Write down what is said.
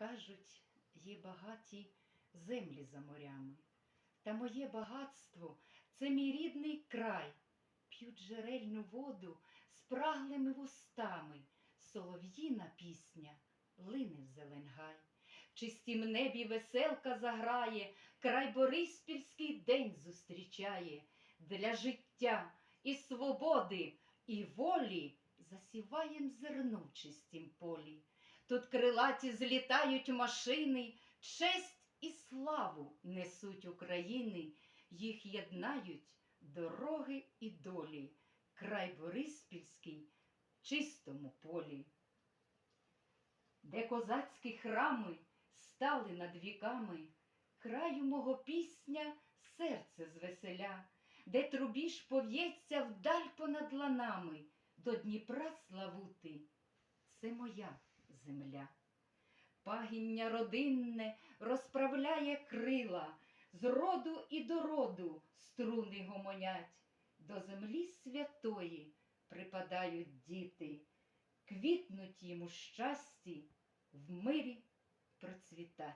Кажуть, є багаті землі за морями, та моє багатство це мій рідний край. П'ють джерельну воду спраглими вустами, солов'їна пісня лине в зеленгай. В чистім небі веселка заграє, край Бориспільський день зустрічає. Для життя і свободи, і волі засіваєм зерно в чистім полі. Тут крилаті злітають машини, честь і славу несуть України, їх єднають дороги і долі, край Бориспільський чистому полі. Де козацькі храми стали над віками, краю мого пісня серце звеселя, де трубіж пов'ється вдаль понад ланами, до Дніпра славути, це моя земля. Пагіння родинне розправляє крила, з роду і до роду струни гомонять, до землі святої припадають діти, квітнуть їм у щасті, в мирі процвітать.